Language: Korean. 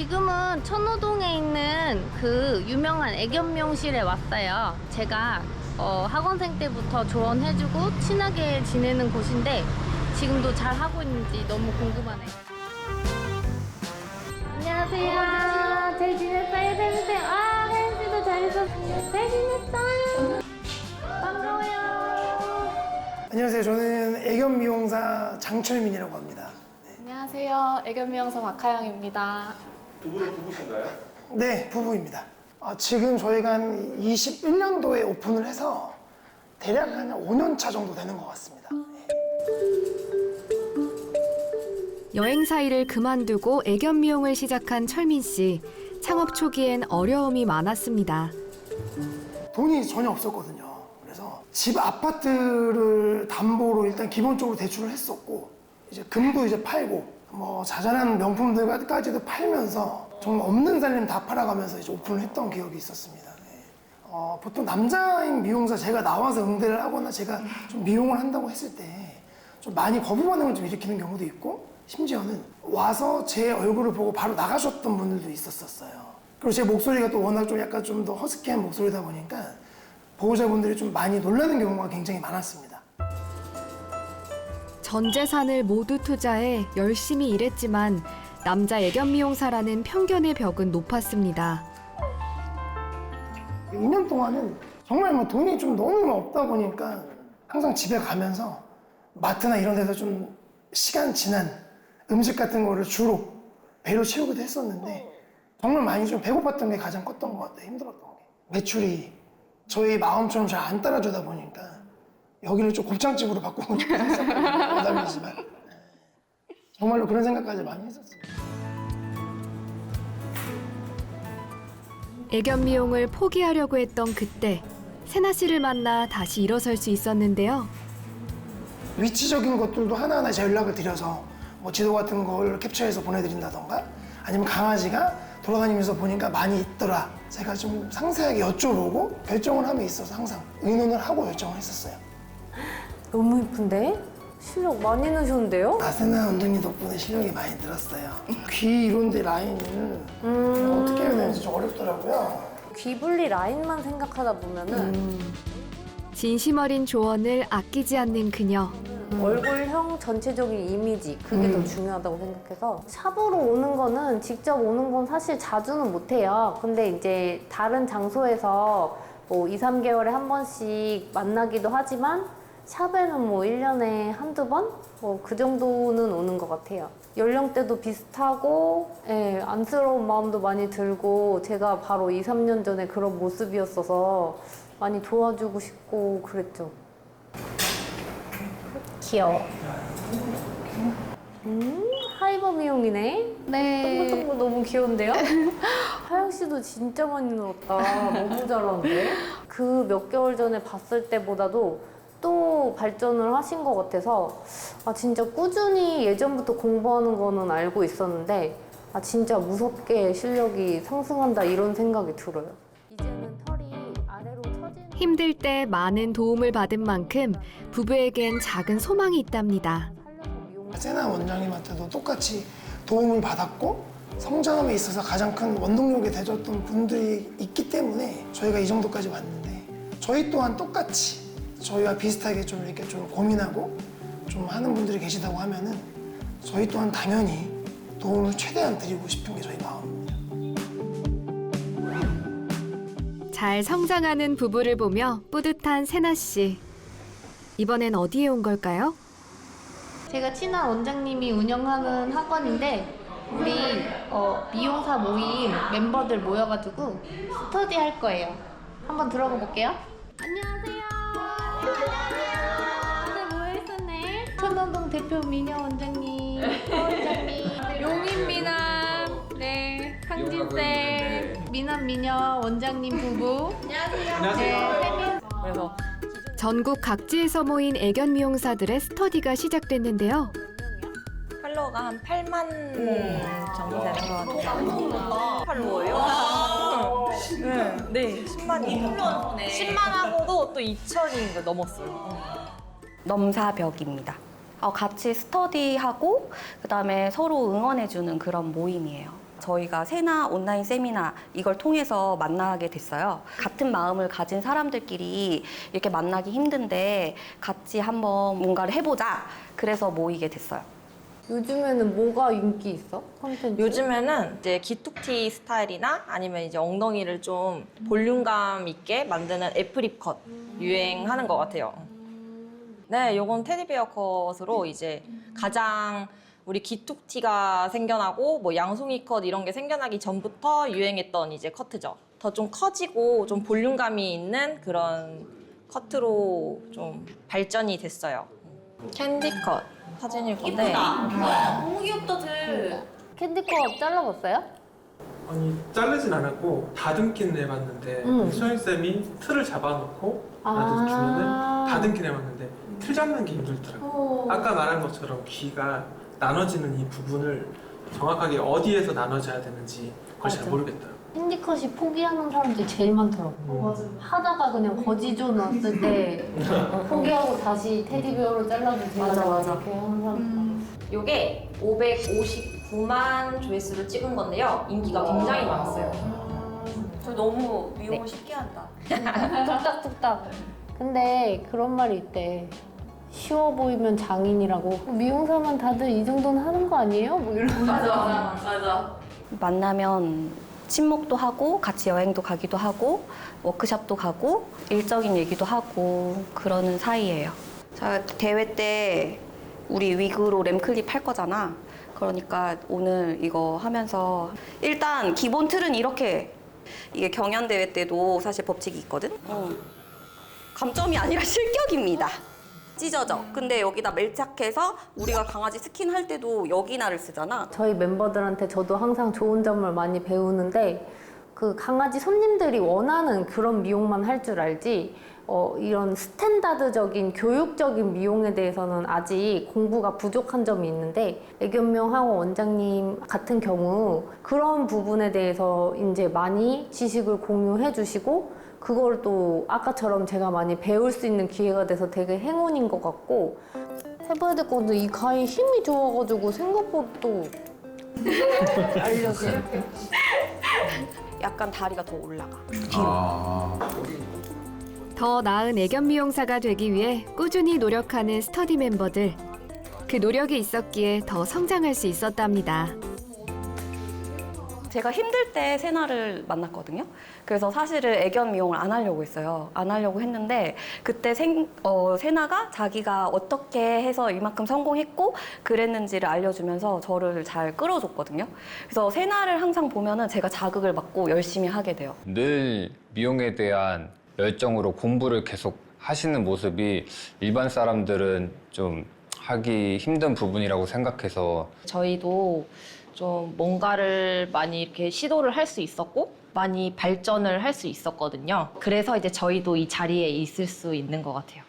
지금은 천호동에 있는 그 유명한 애견미용실에 왔어요. 제가 어, 학원생 때부터 조언해주고 친하게 지내는 곳인데 지금도 잘 하고 있는지 너무 궁금하네요. 안녕하세요. 잘 지냈어요, 쌤쌤? 아, 혜연씨도 잘 있었어요. 잘 지냈어요. 반가워요. 안녕하세요. 저는 애견 미용사 장철민이라고 합니다. 안녕하세요. 애견 미용사 박하영입니다. 두 분은 부부신가요? 네, 부부입니다. 아, 지금 저희가 한 21년도에 오픈을 해서 대략 한 5년 차 정도 되는 것 같습니다. 여행사 일을 그만두고 애견 미용을 시작한 철민 씨. 창업 초기엔 어려움이 많았습니다. 돈이 전혀 없었거든요. 그래서 집 아파트를 담보로 일단 기본적으로 대출을 했었고 이제 금도 이제 팔고 뭐 자잘한 명품들까지도 팔면서 정말 없는 살림 다 팔아가면서 이제 오픈을 했던 기억이 있었습니다. 네. 어, 보통 남자인 미용사 제가 나와서 응대를 하거나 제가 좀 미용을 한다고 했을 때 좀 많이 거부 반응을 좀 일으키는 경우도 있고 심지어는 와서 제 얼굴을 보고 바로 나가셨던 분들도 있었었어요. 그리고 제 목소리가 또 워낙 좀 약간 좀 더 허스키한 목소리다 보니까 보호자분들이 좀 많이 놀라는 경우가 굉장히 많았습니다. 전 재산을 모두 투자해 열심히 일했지만 남자 애견 미용사라는 편견의 벽은 높았습니다. 2년 동안은 정말 뭐 돈이 좀 너무 없다 보니까 항상 집에 가면서 마트나 이런 데서 좀 시간 지난 음식 같은 거를 주로 배로 채우기도 했었는데 정말 많이 좀 배고팠던 게 가장 컸던 것 같아요. 힘들었던 게. 매출이 저희 마음처럼 잘 안 따라주다 보니까 여기를 좀 곱창집으로 바꾸고. 농담이지만. 정말로 그런 생각까지 많이 했었어요. 애견 미용을 포기하려고 했던 그때 세나 씨를 만나 다시 일어설 수 있었는데요. 위치적인 것들도 하나하나 제 연락을 드려서 뭐 지도 같은 걸 캡처해서 보내드린다던가 아니면 강아지가 돌아다니면서 보니까 많이 있더라. 제가 좀 상세하게 여쭤보고 결정을 함에 있어서 항상 의논을 하고 결정을 했었어요. 너무 이쁜데? 실력 많이 넣으셨는데요? 아세나 원장님 덕분에 실력이 많이 늘었어요. 귀 이런데 라인을 어떻게 해야 되는지 좀 어렵더라고요. 귀분리 라인만 생각하다 보면은 진심 어린 조언을 아끼지 않는 그녀. 얼굴형 전체적인 이미지 그게 더 중요하다고 생각해서 샵으로 오는 거는 직접 오는 건 사실 자주는 못 해요. 근데 이제 다른 장소에서 뭐 2, 3개월에 한 번씩 만나기도 하지만 샵에는 뭐 1년에 한두 번? 뭐 그 정도는 오는 것 같아요. 연령대도 비슷하고, 예, 안쓰러운 마음도 많이 들고, 제가 바로 2, 3년 전에 그런 모습이었어서 많이 도와주고 싶고 그랬죠. 귀여워. 음, 하이버 미용이네. 네. 동글동글 너무 귀여운데요? 하영 씨도 진짜 많이 늘었다. 너무 잘하는데? 그 몇 개월 전에 봤을 때보다도 또 발전을 하신 것 같아서 아 진짜 꾸준히 예전부터 공부하는 거는 알고 있었는데 아 진짜 무섭게 실력이 상승한다 이런 생각이 들어요. 이제는 털이 아래로 처지는 힘들 때 많은 도움을 받은 만큼 부부에겐 작은 소망이 있답니다. 아세나 원장님한테도 똑같이 도움을 받았고 성장함에 있어서 가장 큰 원동력이 되줬던 분들이 있기 때문에 저희가 이 정도까지 왔는데 저희 또한 똑같이 저희와 비슷하게 좀 이렇게 좀 고민하고 좀 하는 분들이 계시다고 하면은 저희 또한 당연히 도움을 최대한 드리고 싶은 게 저희 마음입니다. 잘 성장하는 부부를 보며 뿌듯한 세나 씨. 이번엔 어디에 온 걸까요? 제가 친한 원장님이 운영하는 학원인데 우리 어, 미용사 모임 멤버들 모여가지고 스터디 할 거예요. 한번 들어가 볼게요. 안녕하세요. 안녕하세요. 네, 모여있었네. 천원동 대표 미녀 원장님, 서 원장님, 용인 미남, 네, 강진쌤, 미남 미녀 원장님 부부. 안녕하세요. 네, 그래서 전국 각지에서 모인 애견 미용사들의 스터디가 시작됐는데요. 팔로워가 한 8만 정도 되는 것 같아요. 팔로워요? 네, 네, 10만이에요. 10만 하고도 또 2천이 넘었어요. 넘사벽입니다. 어, 같이 스터디하고 그다음에 서로 응원해주는 그런 모임이에요. 저희가 세나 온라인 세미나 이걸 통해서 만나게 됐어요. 같은 마음을 가진 사람들끼리 이렇게 만나기 힘든데 같이 한번 뭔가를 해보자. 그래서 모이게 됐어요. 요즘에는 뭐가 인기 있어? 컨텐츠? 요즘에는 이제 기툭티 스타일이나 아니면 이제 엉덩이를 좀 볼륨감 있게 만드는 애프립 컷 유행하는 것 같아요. 네, 요건 테디베어 컷으로 이제 가장 우리 기툭티가 생겨나고 뭐 양송이 컷 이런 게 생겨나기 전부터 유행했던 이제 커트죠. 더 좀 커지고 좀 볼륨감이 있는 그런 커트로 좀 발전이 됐어요. 캔디 컷 사진일 건데 너무 귀엽다, 들. 캔디컵 잘라봤어요? 아니 자르진 않았고 다듬긴 해봤는데 음. 수현 쌤이 틀을 잡아놓고 아. 나도 주면은 다듬긴 해봤는데 틀 잡는 게 힘들더라고. 아까 말한 것처럼 귀가 나눠지는 이 부분을 정확하게 어디에서 나눠져야 되는지 그걸 잘 맞아. 모르겠더라고. 핸디컷이 포기하는 사람들이 제일 많더라고. 하다가 그냥 거지존 왔을 때 포기하고 다시 테디베어로 잘라도 되나 맞아, 맞아. 이렇게 하는 사람. 요게 559만 조회수를 찍은 건데요. 인기가 굉장히 많았어요. 저 너무 미용을 쉽게 한다. 뚝딱뚝딱. 근데 그런 말이 있대. 쉬워 보이면 장인이라고. 미용사만 다들 이 정도는 하는 거 아니에요? 뭐 이런. 만나면 친목도 하고 같이 여행도 가기도 하고 워크샵도 가고 일적인 얘기도 하고 그러는 사이예요. 자 대회 때 우리 위그로 램클립 할 거잖아. 그러니까 오늘 이거 하면서 일단 기본 틀은 이렇게 이게 경연 대회 때도 사실 법칙이 있거든. 어. 감점이 아니라 실격입니다. 찢어져. 근데 여기다 멜착해서 우리가 강아지 스킨 할 때도 여기나를 쓰잖아. 저희 멤버들한테 저도 항상 좋은 점을 많이 배우는데 그 강아지 손님들이 원하는 그런 미용만 할 줄 알지 어, 이런 스탠다드적인 교육적인 미용에 대해서는 아직 공부가 부족한 점이 있는데 애견명 하고 원장님 같은 경우 그런 부분에 대해서 이제 많이 지식을 공유해 주시고 그걸 또 아까처럼 제가 많이 배울 수 있는 기회가 돼서 되게 행운인 것 같고 해봐야 될 건데 이 가위 힘이 좋아가지고 생각보다 또 알려줘요. 약간 다리가 더 올라가. 더 나은 애견 미용사가 되기 위해 꾸준히 노력하는 스터디 멤버들. 그 노력이 있었기에 더 성장할 수 있었답니다. 제가 힘들 때 세나를 만났거든요. 그래서 사실은 애견 미용을 안 하려고 했어요. 안 하려고 했는데 그때 생, 어, 세나가 자기가 어떻게 해서 이만큼 성공했고 그랬는지를 알려주면서 저를 잘 끌어줬거든요. 그래서 세나를 항상 보면은 제가 자극을 받고 열심히 하게 돼요. 늘 미용에 대한 열정으로 공부를 계속 하시는 모습이 일반 사람들은 좀 하기 힘든 부분이라고 생각해서 저희도 좀 뭔가를 많이 이렇게 시도를 할 수 있었고 많이 발전을 할 수 있었거든요. 그래서 이제 저희도 이 자리에 있을 수 있는 것 같아요.